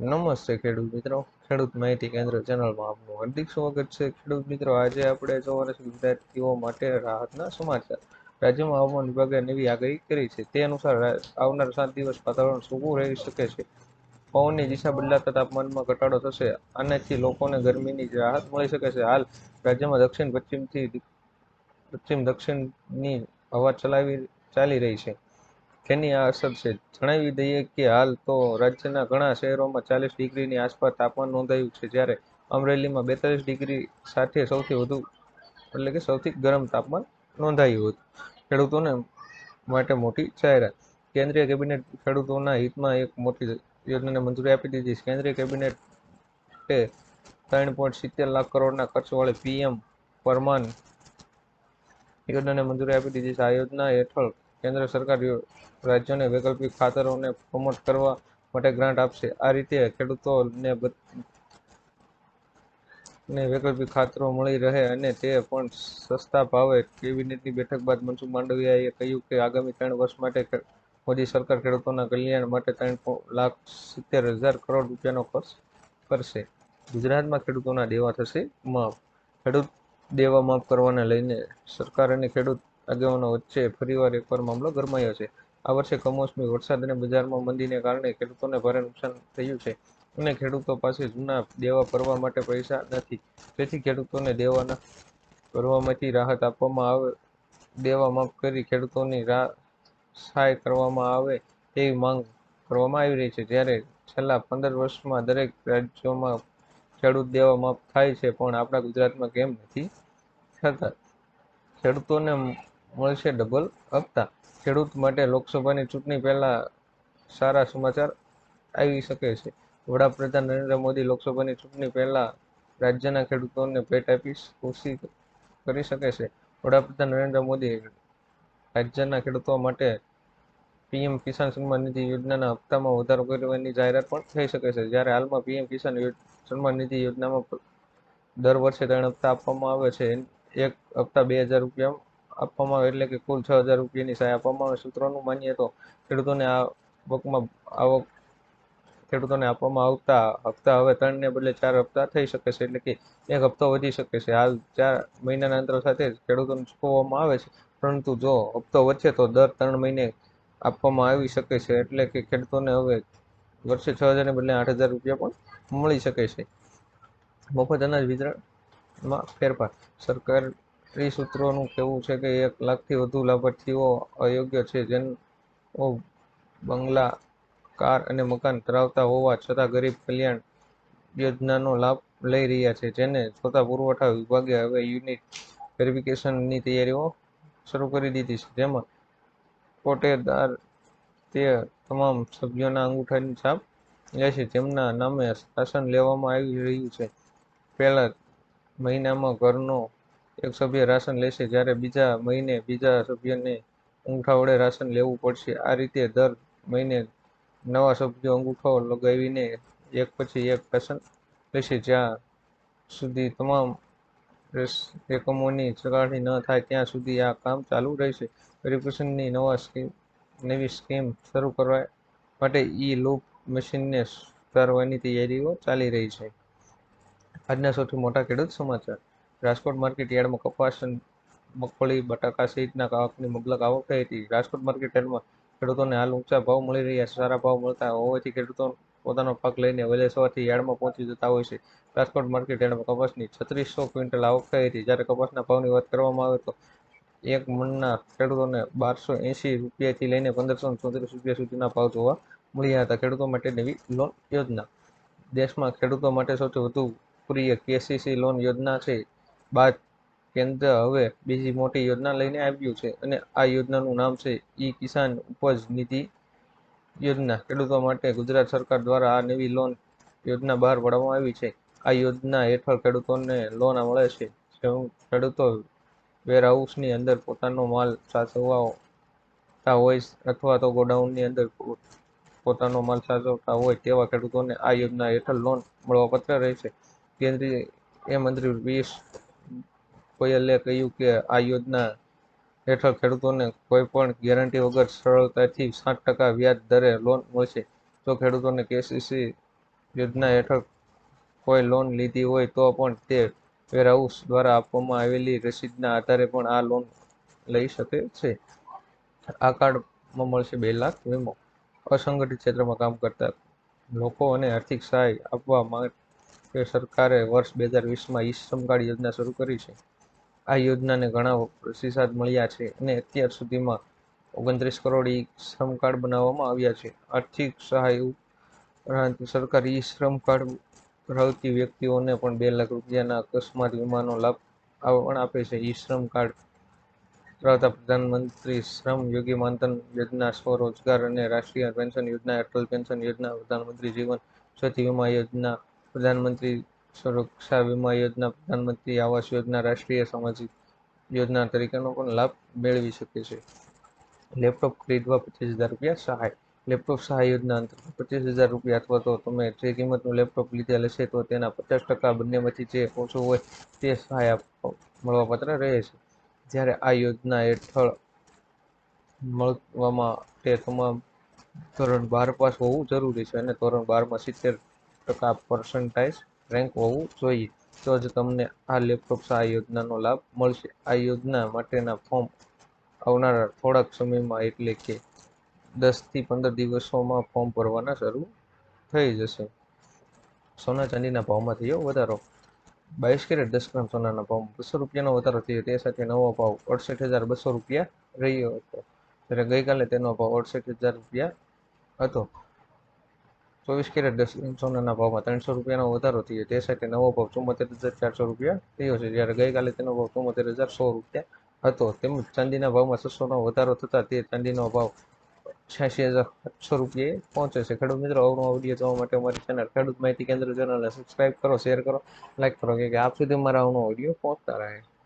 નમસ્તે ખેડૂત મિત્રો. ખેડૂત માહિતી કેન્દ્ર ચેનલમાં આપનું હાર્દિક સ્વાગત છે. ખેડૂત મિત્રો, આજે આપણે જોવાના વિદ્યાર્થીઓ માટે રાહતના સમાચાર. રાજ્યમાં હવામાન વિભાગે નવી આગાહી કરી છે. તે અનુસાર આવનાર સાત દિવસ વાતાવરણ સૂકું રહી શકે છે. પવનની દિશા બદલાતા તાપમાનમાં ઘટાડો થશે. આનાથી લોકોને ગરમીની રાહત મળી શકે છે. હાલ રાજ્યમાં દક્ષિણ પશ્ચિમથી પશ્ચિમ દક્ષિણની હવા ચલાવી, ચાલી રહી છે. તેની આ અસર છે. જણાવી દઈએ કે હાલ તો રાજ્યના ઘણા શહેરોમાં ચાલીસ ડિગ્રીની આસપાસ તાપમાન નોંધાયું છે, જ્યારે અમરેલીમાં બેતાલીસ ડિગ્રી સાથે સૌથી વધુ એટલે કે સૌથી ગરમ તાપમાન નોંધાયું હતું. ખેડૂતોને માટે મોટી જાહેરાત. કેન્દ્રીય કેબિનેટ ખેડૂતોના હિતમાં એક મોટી યોજનાને મંજૂરી આપી દીધી છે. કેન્દ્રીય કેબિનેટે ત્રણ પોઈન્ટ સિત્તેર લાખ કરોડના ખર્ચવાળી પીએમ પરમાન યોજનાને મંજૂરી આપી દીધી છે. આ યોજના હેઠળ કેન્દ્ર સરકાર રાજ્યોને વૈકલ્પિક ખાતરોને પ્રમોટ કરવા માટે ગ્રાન્ટ આપશે. આ રીતે ખેડૂતોને ને વૈકલ્પિક ખાતરો મળી રહે અને તે પણ સસ્તા ભાવે. કેબિનેટની બેઠક બાદ મનસુખ માંડવિયાએ કહ્યું કે આગામી ત્રણ વર્ષ માટે મોદી સરકાર ખેડૂતોના કલ્યાણ માટે ત્રણ લાખ સિત્તેર હજાર કરોડ રૂપિયાનો ખર્ચ કરશે. ગુજરાતમાં ખેડૂતોના દેવા થશે માફ. ખેડૂત દેવા માફ કરવાને લઈને સરકાર અને ખેડૂત આગેવાનો વચ્ચે ફરીવાર એકવાર મામલો ગરમાયો છે. આ વર્ષે કમોસમી વરસાદ અને બજારમાં મંદીને કારણે ખેડૂતોને ભારે નુકસાન થયું છે અને ખેડૂતો પાસે જૂના દેવા ભરવા માટે પૈસા નથી. તેથી ખેડૂતોને દેવાના ભરવામાંથી રાહત આપવામાં આવે, દેવા માફ કરી ખેડૂતોની રાહ સહાય કરવામાં આવે તેવી માંગ કરવામાં આવી રહી છે. જ્યારે છેલ્લા પંદર વર્ષમાં દરેક રાજ્યોમાં ખેડૂત દેવા માફ થાય છે, પણ આપણા ગુજરાતમાં કેમ નથી થતા? ખેડૂતોને મળશે ડબલ હપ્તા. ખેડૂત માટે લોકસભાની ચૂંટણી પહેલા સારા સમાચાર આવી શકે છે. વડાપ્રધાન નરેન્દ્ર મોદી લોકસભાની ચૂંટણી પહેલા રાજ્યના ખેડૂતોને ભેટ આપી ખુશી કરી શકે છે. વડાપ્રધાન નરેન્દ્ર મોદી રાજ્યના ખેડૂતો માટે પીએમ કિસાન સન્માન નિધિ યોજનાના હપ્તામાં વધારો કરવાની જાહેરાત પણ થઈ શકે છે. જ્યારે હાલમાં પીએમ કિસાન સન્માન નિધિ યોજનામાં દર વર્ષે ત્રણ હપ્તા આપવામાં આવે છે. એક હપ્તા બે હજાર રૂપિયા આપવામાં આવે એટલે કે કુલ છ હજાર રૂપિયાની સહાય આપવામાં આવે. સૂત્રોનું માનીએ તો ખેડૂતોને આવકમાં આવક ખેડૂતોને આપવામાં આવતા હપ્તા હવે ત્રણને બદલે ચાર હપ્તા થઈ શકે છે. એટલે કે એક હપ્તો વધી શકે છે. હાલ ચાર મહિનાના અંતર સાથે ખેડૂતોને ચૂકવવામાં આવે છે. પરંતુ જો હપ્તો વધશે તો દર ત્રણ મહિને આપવામાં આવી શકે છે. એટલે કે ખેડૂતોને હવે વર્ષે છ હજારને બદલે આઠ હજાર રૂપિયા પણ મળી શકે છે. મફત અનાજ વિતરણમાં ફેરફાર. સરકારી સૂત્રોનું કહેવું છે કે એક લાખથી વધુ લાભાર્થીઓ અયોગ્ય છે જેનો બંગલા કાર અને મકાન ધરાવતા હોવા છતાં ગરીબ કલ્યાણ યોજનાનો લાભ લઈ રહ્યા છે, જેને જોતા પુરવઠા વિભાગે હવે યુનિટ વેરિફિકેશનની તૈયારીઓ શરૂ કરી દીધી છે. જેમાં કોટેદાર તે તમામ સભ્યોના અંગૂઠાની છાપ લેશે જેમના નામે શાસન લેવામાં આવી રહ્યું છે. પહેલા મહિનામાં ઘરનો એક સભ્ય રાશન લેશે જ્યારે બીજા મહિને બીજા સભ્યને અંગૂઠા વડે રાશન લેવું પડશે. આ રીતે દર મહિને નવા સભ્યો અંગૂઠો લગાવીને એક પછી એક રાશન લેશે. જ્યાં સુધી તમામ એકમોની ચકાસણી ન થાય, ત્યાં સુધી આ કામ ચાલુ રહેશે. વેરિફિકેશનની નવા સ્કીમ, નવી સ્કીમ શરૂ કરવા માટે ઈ લૂપ મશીનને સુધારવાની તૈયારીઓ ચાલી રહી છે. આજના સૌથી મોટા ખેડૂત સમાચાર. રાજકોટ માર્કેટ યાર્ડમાં કપાસ મગફળી, બટાકા સહિતના પાકની મબલક આવક થઈ હતી. રાજકોટ માર્કેટ યાર્ડમાં ખેડૂતોને હાલ ઊંચા ભાવ મળી રહ્યા સારા ભાવ મળતા હોવાથી ખેડૂતો પોતાનો પાક લઈને વહેલે સવારથી યાર્ડમાં પહોંચી જતા હોય છે. રાજકોટ માર્કેટ યાર્ડમાં કપાસની છત્રીસો ક્વિન્ટલ આવક થઈ હતી. જ્યારે કપાસના ભાવની વાત કરવામાં આવે તો એક મણના ખેડૂતોને બારસો એંશી રૂપિયાથી લઈને પંદરસો ચોત્રીસ રૂપિયા સુધીના ભાવ જોવા મળ્યા હતા. ખેડૂતો માટે નવી લોન યોજના. દેશમાં ખેડૂતો માટે સૌથી વધુ પ્રિય કેસીસી લોન યોજના છે. બાદ કેન્દ્ર હવે બીજી મોટી યોજના લઈને આવ્યું છે અને આ યોજનાનું નામ છે ઈ કિસાન ઉપજ નિધિ યોજના. ખેડૂતો માટે ગુજરાત સરકાર દ્વારા આ નવી લોન યોજના બહાર પાડવામાં આવી છે. આ યોજના હેઠળ ખેડૂતોને લોન મળે છે. ખેડૂતો વેરહાઉસની અંદર પોતાનો માલ સાચવતા હોય અથવા તો ગોડાઉનની અંદર પોતાનો માલ સાચવતા હોય તેવા ખેડૂતોને આ યોજના હેઠળ લોન મળવાપાત્ર રહેશે કેન્દ્રીય મંત્રી પિયુષ ગોયલે કહ્યું કે આ યોજના હેઠળ ખેડૂતોને કોઈ પણ ગેરંટી વગર સરળતાથી સાત ટકા વ્યાજ દરે લોન મળશે. જો ખેડૂતોને કેસીસી યોજના હેઠળ કોઈ લોન લીધી હોય તો પણ તે વેરહાઉસ દ્વારા આપવામાં આવેલી રસીદના આધારે પણ આ લોન લઈ શકે છે. આ કાર્ડમાં મળશે બે લાખ વીમો. અસંગઠિત ક્ષેત્રમાં કામ કરતા લોકો અને આર્થિક સહાય આપવા માટે સરકારે વર્ષ બે હજાર વીસમાં ઈ શ્રમ કાર્ડ યોજના શરૂ કરી છે. આ યોજનાને ઘણા પ્રતિસાદ મળ્યા છે અને અત્યાર સુધીમાં ઓગણત્રીસ કરોડ ઈ શ્રમ કાર્ડ બનાવવામાં આવ્યા છે. આર્થિક સહાય ઉપરાંત સરકાર ઈ શ્રમ કાર્ડ ધરાવતી વ્યક્તિઓને પણ બે લાખ રૂપિયાના અકસ્માત વીમાનો લાભ પણ આપે છે. ઈ શ્રમ કાર્ડ ધરાવતા પ્રધાનમંત્રી શ્રમ યોગી માનધન યોજના, સ્વરોજગાર અને રાષ્ટ્રીય પેન્શન યોજના, અટલ પેન્શન યોજના, પ્રધાનમંત્રી જીવન જ્યોતિ વીમા યોજના, પ્રધાનમંત્રી સુરક્ષા વીમા યોજના, પ્રધાનમંત્રી આવાસ યોજના, રાષ્ટ્રીય સામાજિક યોજના તરીકેનો પણ લાભ મેળવી શકે છે. લેપટોપ ખરીદવા પચીસ હજાર રૂપિયા સહાય. લેપટોપ સહાય યોજના અંતર્ગત પચીસ હજાર રૂપિયા અથવા તો તમે જે કિંમતનું લેપટોપ લીધેલ હશે તો તેના પચાસ ટકા બંનેમાંથી જે ઓછું હોય તે સહાય મળવાપાત્ર રહે છે. જ્યારે આ યોજના હેઠળ મળવામાં તે તમામ ધોરણ બાર પાસ હોવું જરૂરી છે અને ધોરણ બારમાં સિત્તેર ટકા પર્સન્ટાઇજ રેન્ક હોવું જોઈએ. તો જ તમને આ લેપટોપ આ યોજનાનો લાભ મળશે. આ યોજના માટેના ફોર્મ આવનારા થોડાક સમયમાં એટલે કે દસથી પંદર દિવસોમાં ફોર્મ ભરવાના શરૂ થઈ જશે. સોના ચાંદીના ભાવમાં થયો વધારો. બાવીસ કેરેટ દસ ગ્રામ સોનાના ભાવમાં બસો રૂપિયાનો વધારો થયો. તે સાથે નવો ભાવ અડસઠ હજાર બસો રૂપિયા રહ્યો હતો. જ્યારે ગઈકાલે તેનો ભાવ અડસઠ હજાર રૂપિયા હતો. ચોવીસ કેરેટ દસ સોનાના ભાવમાં ત્રણસો રૂપિયાનો વધારો થયો. તે સાથે નવો ભાવ ચુમ્મોતેર હજાર ચારસો રૂપિયા થયો છે. જ્યારે ગઈકાલે તેનો ભાવ ચુમ્મોતેર હજાર સો રૂપિયા હતો. તેમજ ચાંદીના ભાવમાં છસોનો વધારો થતાં તે ચાંદીનો ભાવ છ્યાસી હજાર સાતસો રૂપિયે પહોંચે છે. ખેડૂત મિત્રો અવનો વીડિયો જોવા માટે અમારી ચેનલ ખેડૂત માહિતી કેન્દ્ર. ચેનલને સબસ્ક્રાઈબ કરો શેર કરો લાઈક કરો, કે આપ સુધી મારા અવનો વીડિયો પહોંચતા રહે.